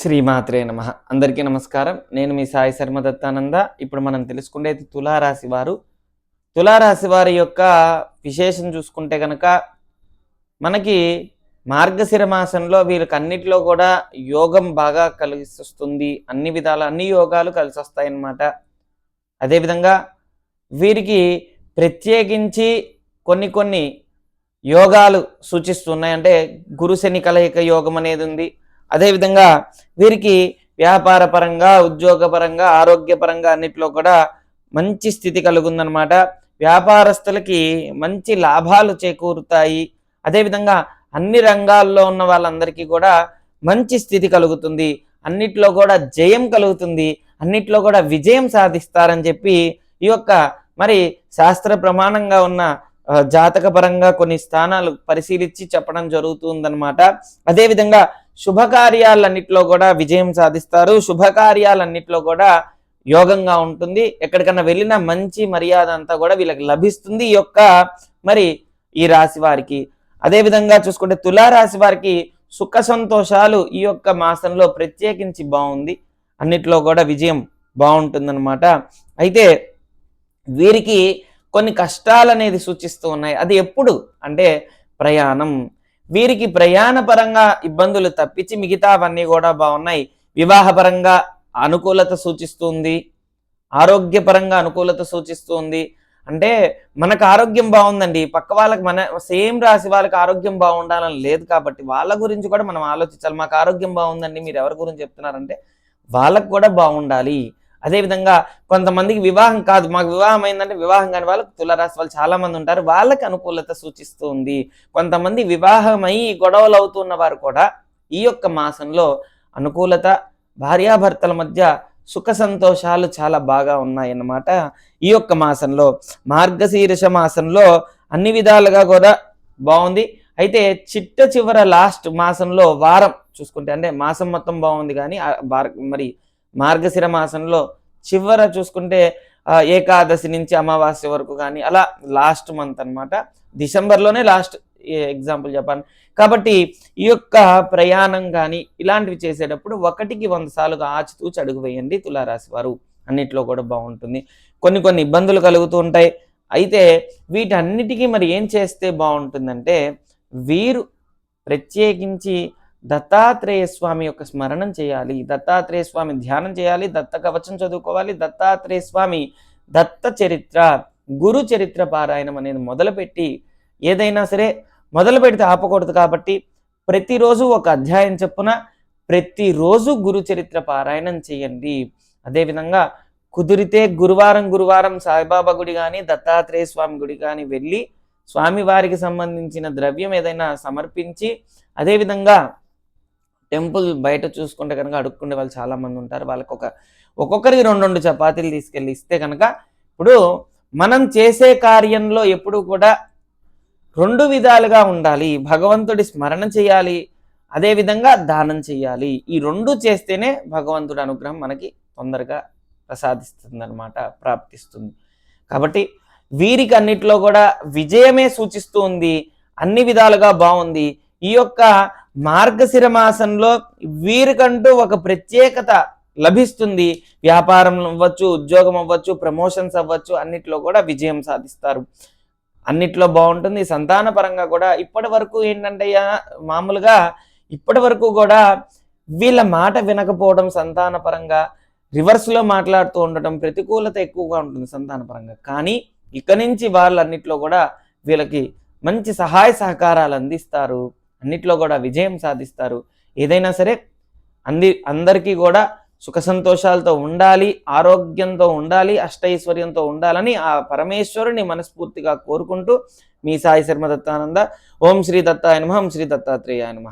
శ్రీమాత్రే నమ. అందరికీ నమస్కారం. నేను మీ సాయి శర్మ దత్తానంద ఇప్పుడు మనం తెలుసుకునేది తులారాశి వారు. తులారాశి వారి యొక్క విశేషం చూసుకుంటే కనుక మనకి మార్గశిర మాసంలో వీళ్ళకి అన్నిటిలో కూడా యోగం బాగా కలిసి వస్తుంది అన్ని విధాల అన్ని యోగాలు కలిసి వస్తాయన్నమాట అదేవిధంగా వీరికి ప్రత్యేకించి కొన్ని కొన్ని యోగాలు సూచిస్తున్నాయి. అంటే గురు శని కలయిక యోగం అనేది ఉంది. అదేవిధంగా వీరికి వ్యాపార పరంగా ఉద్యోగపరంగా ఆరోగ్యపరంగా అన్నిట్లో కూడా మంచి స్థితి కలుగుందనమాట వ్యాపారస్తులకి మంచి లాభాలు చేకూరుతాయి. అదేవిధంగా అన్ని రంగాల్లో ఉన్న వాళ్ళందరికీ కూడా మంచి స్థితి కలుగుతుంది. అన్నిట్లో కూడా జయం కలుగుతుంది. అన్నిట్లో కూడా విజయం సాధిస్తారని చెప్పి ఈ యొక్క మరి శాస్త్ర ప్రమాణంగా ఉన్న జాతకపరంగా జాతక పరంగా కొన్ని స్థానాలు పరిశీలించి చెప్పడం జరుగుతుందన్నమాట. అదేవిధంగా శుభకార్యాలన్నింటిలో కూడా విజయం సాధిస్తారు. శుభకార్యాలన్నింటిలో కూడా యోగంగా ఉంటుంది. ఎక్కడికన్నా వెళ్ళిన మంచి మర్యాద అంతా కూడా వీళ్ళకి లభిస్తుంది. ఈ యొక్క మరి ఈ రాశి వారికి. అదేవిధంగా చూసుకుంటే తులారాశి వారికి సుఖ సంతోషాలు ఈ యొక్క మాసంలో ప్రత్యేకించి బాగుంది. అన్నిట్లో కూడా విజయం బాగుంటుందన్నమాట. అయితే వీరికి కొన్ని కష్టాలు అనేది సూచిస్తూ ఉన్నాయి. అది ఎప్పుడు? అంటే ప్రయాణం. వీరికి ప్రయాణ పరంగా ఇబ్బందులు తప్పించి మిగతావన్నీ కూడా బాగున్నాయి. వివాహపరంగా అనుకూలత సూచిస్తుంది. ఆరోగ్యపరంగా అనుకూలత సూచిస్తుంది. అంటే మనకు ఆరోగ్యం బాగుందండి. పక్క వాళ్ళకి మన సేమ్ రాశి వాళ్ళకి ఆరోగ్యం బాగుండాలని లేదు కాబట్టి వాళ్ళ గురించి కూడా మనం ఆలోచించాలి. మాకు ఆరోగ్యం బాగుందండి మీరు ఎవరి గురించి చెప్తున్నారంటే వాళ్ళకు కూడా బాగుండాలి. అదేవిధంగా కొంతమందికి వివాహం కాదు. మాకు వివాహం అయిందంటే వివాహం కాని వాళ్ళకు తులరాశి వాళ్ళు చాలామంది ఉంటారు. వాళ్ళకి అనుకూలత సూచిస్తూ ఉంది. కొంతమంది వివాహమై గొడవలు అవుతున్న వారు కూడా ఈ యొక్క మాసంలో అనుకూలత భార్యాభర్తల మధ్య సుఖ సంతోషాలు చాలా బాగా ఉన్నాయన్నమాట. ఈ యొక్క మాసంలో మార్గశీర్ష మాసంలో అన్ని విధాలుగా కూడా బాగుంది. అయితే చిట్ట చివర లాస్ట్ మాసంలో వారం చూసుకుంటే అంటే మాసం మొత్తం బాగుంది కానీ మరి మార్గశిర మాసంలో చివర చూసుకుంటే ఏకాదశి నుంచి అమావాస్య వరకు కానీ అలా లాస్ట్ మంత్ అన్నమాట. డిసెంబర్లోనే లాస్ట్ ఎగ్జాంపుల్ చెప్పాను. కాబట్టి ఈ యొక్క ప్రయాణం కానీ ఇలాంటివి చేసేటప్పుడు ఒకటికి వంద సార్లుగా ఆచితూచి అడుగు వేయండి తులారాశి వారు. అన్నిట్లో కూడా బాగుంటుంది. కొన్ని కొన్ని ఇబ్బందులు కలుగుతూ ఉంటాయి. అయితే వీటన్నిటికీ మరి ఏం చేస్తే బాగుంటుందంటే వీరు ప్రత్యేకించి దత్తాత్రేయ స్వామి యొక్క స్మరణం చేయాలి దత్తాత్రేయ స్వామి ధ్యానం చేయాలి దత్త కవచం చదువుకోవాలి దత్తాత్రేయ స్వామి దత్త చరిత్ర గురు చరిత్ర పారాయణం అనేది మొదలుపెట్టి ఏదైనా సరే మొదలు పెడితే ఆపకూడదు కాబట్టి ప్రతిరోజు ఒక అధ్యాయం చొప్పున ప్రతిరోజు గురు చరిత్ర పారాయణం చేయండి. అదేవిధంగా కుదిరితే గురువారం గురువారం సాయిబాబా గుడి కానీ దత్తాత్రేయ స్వామి గుడి కానీ వెళ్ళి స్వామివారికి సంబంధించిన ద్రవ్యం ఏదైనా సమర్పించి అదేవిధంగా టెంపుల్ బయట చూసుకుంటే కనుక అడుక్కుండే వాళ్ళు చాలామంది ఉంటారు. వాళ్ళకి ఒక ఒక్కొక్కరికి రెండు రెండు చపాతీలు తీసుకెళ్ళి ఇస్తే కనుక ఇప్పుడు మనం చేసే కార్యంలో ఎప్పుడు కూడా రెండు విధాలుగా ఉండాలి. భగవంతుడి స్మరణ చేయాలి అదేవిధంగా దానం చేయాలి. ఈ రెండు చేస్తేనే భగవంతుడి అనుగ్రహం మనకి తొందరగా ప్రసాదిస్తుంది అనమాట ప్రాప్తిస్తుంది. కాబట్టి వీరికి అన్నిట్లో కూడా విజయమే సూచిస్తూ ఉంది. అన్ని విధాలుగా బాగుంది. ఈ యొక్క మార్గశిర మాసంలో వీరికంటూ ఒక ప్రత్యేకత లభిస్తుంది. వ్యాపారం అవ్వచ్చు ఉద్యోగం అవ్వచ్చు ప్రమోషన్స్ అవ్వచ్చు అన్నిట్లో కూడా విజయం సాధిస్తారు. అన్నిట్లో బాగుంటుంది. సంతాన పరంగా కూడా ఇప్పటి వరకు ఏంటంటే మామూలుగా ఇప్పటి వరకు కూడా వీళ్ళ మాట వినకపోవడం సంతాన పరంగా రివర్స్లో మాట్లాడుతూ ఉండటం ప్రతికూలత ఎక్కువగా ఉంటుంది సంతాన పరంగా కానీ ఇక నుంచి వాళ్ళన్నిట్లో కూడా వీళ్ళకి మంచి సహాయ సహకారాలు అందిస్తారు. అన్నిట్లో కూడా విజయం సాధిస్తారు. ఏదైనా సరే అంది అందరికీ కూడా సుఖ సంతోషాలతో ఉండాలి ఆరోగ్యంతో ఉండాలి అష్టైశ్వర్యంతో ఉండాలని ఆ పరమేశ్వరుని మనస్ఫూర్తిగా కోరుకుంటూ మీ సాయి శర్మ దత్తానంద. ఓం శ్రీ దత్తాయ నమ ఓం శ్రీ దత్తాత్రేయాయ నమ.